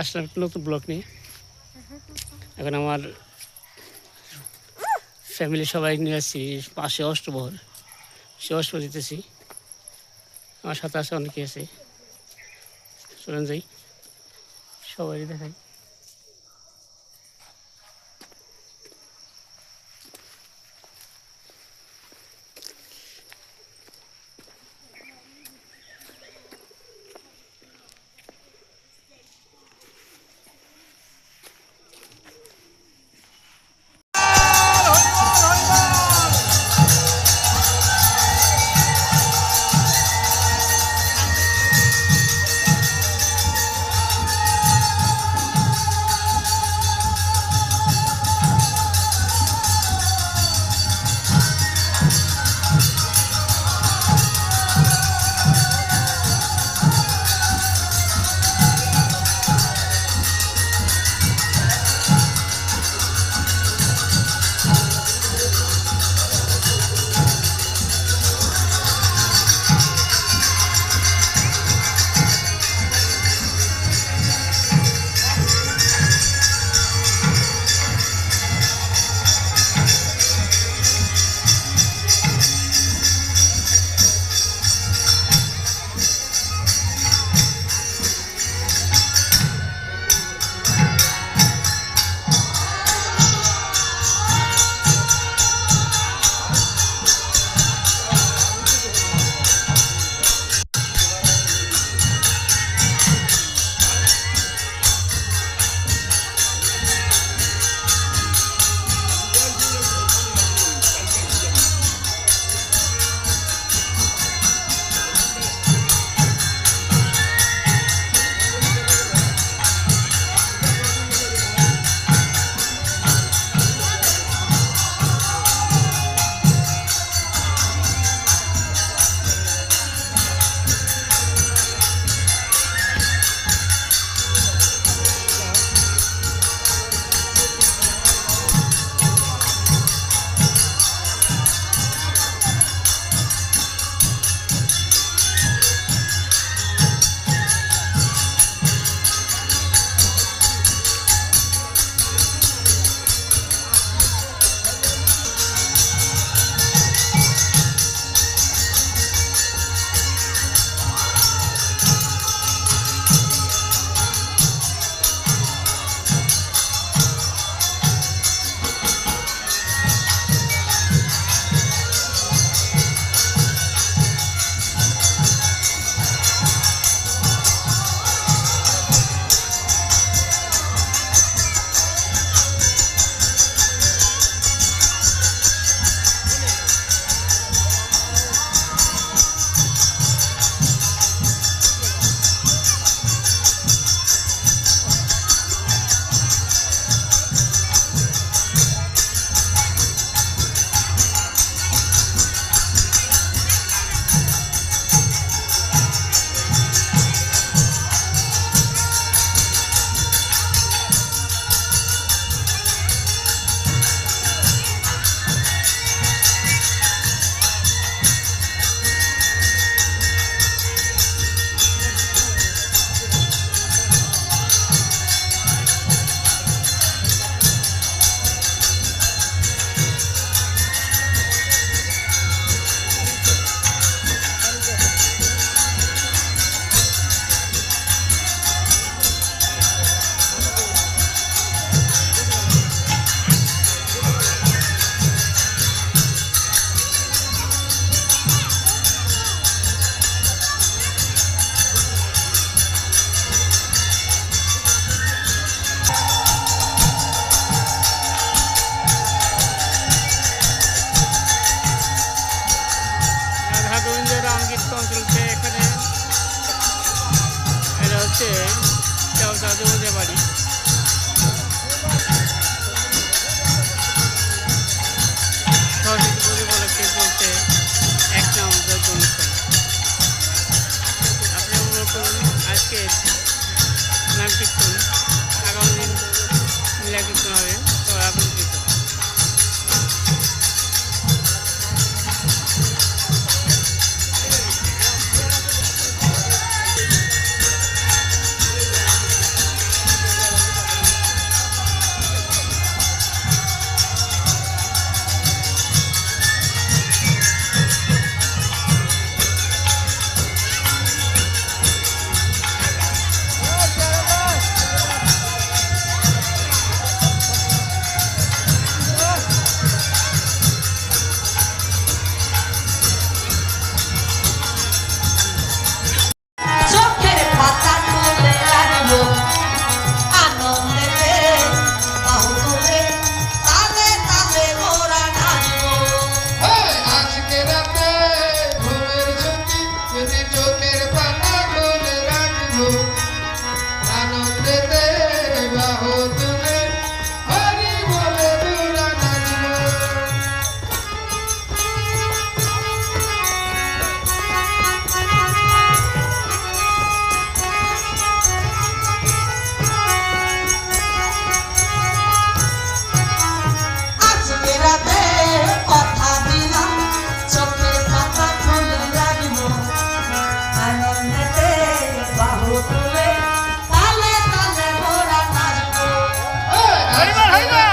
আসলাম নতুন ব্লগ নিয়ে। এখন আমার ফ্যামিলি সবাই নিয়ে আসছি, পাশে অষ্টবহর সে অষ্টবহর দিতেছি আমার সাথে আসে অনেকে আছে। চলেন যাই। সবাই দেখাই। ハリ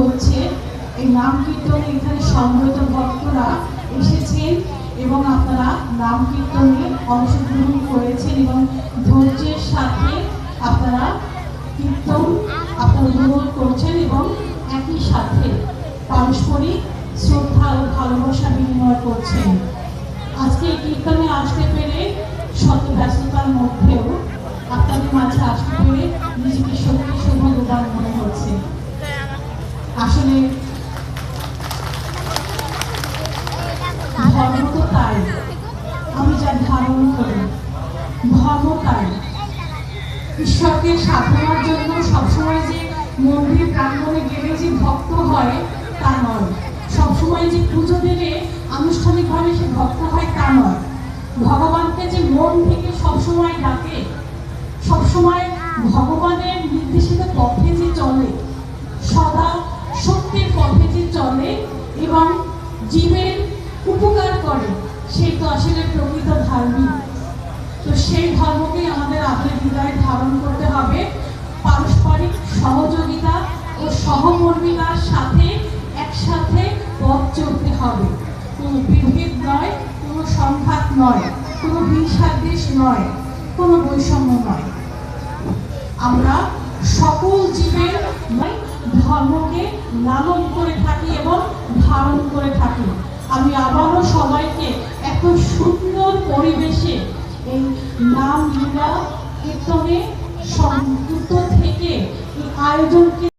হচ্ছে। এই নাম কীর্তনে এখানে সমবেত ভক্তরা এসেছেন এবং আপনারা নাম কীর্তনে অংশগ্রহণ করেছেন এবং ধৈর্যের সাথে আপনারা কীর্তন আপনারা উপভোগ করছেন এবং একই সাথে পারস্পরিক শ্রদ্ধা ও ভালোবাসা বিনিময় করছেন। আজকে এই কীর্তনে আসতে পেরে শত ব্যস্ততার মধ্যেও আপনাদের মাঝে আসতে পেরে নিজেকে সত্যি সৌভাগ্যবান মনে হচ্ছে। আসলে ধর্ম তো তাই। আমি যা ধারণ করি, ধর্ম তাই। ঈশ্বরকে সাধনার জন্য সবসময় যে মন্দির প্রাঙ্গণে গেলে যে ভক্ত হয়, তা নয়। সবসময় যে পুজো দিলে আনুষ্ঠানিকভাবে সে ভক্ত হয়, তা নয়। ভগবানকে যে মন থেকে সবসময় ডাকে, সবসময় ভগবানের নির্দেশিত পথে যে চলে, সদা সত্যের পথে যে চলে এবং জীবের উপকার করে সে তো আসলে প্রকৃত ধার্মিক তো সেই ধর্মকে আমাদের আমাদের হৃদয়ে ধারণ করতে হবে। পারস্পরিক সহযোগিতা ও সহকর্মিতার সাথে একসাথে পথ চলতে হবে। কোনো বিভেদ নয় কোনো সংঘাত নয় কোনো হিংসাদেশ নয় কোনো বৈষম্য নয়। আমরা সকল জীবের নয়, ধর্মকে লালন করে থাকি এবং ধারণ করে থাকি। আমি আবারও সবাইকে এত সুন্দর পরিবেশে এই নাম লীলা কীর্তনে সংযুক্ত থেকে এই আয়োজনকে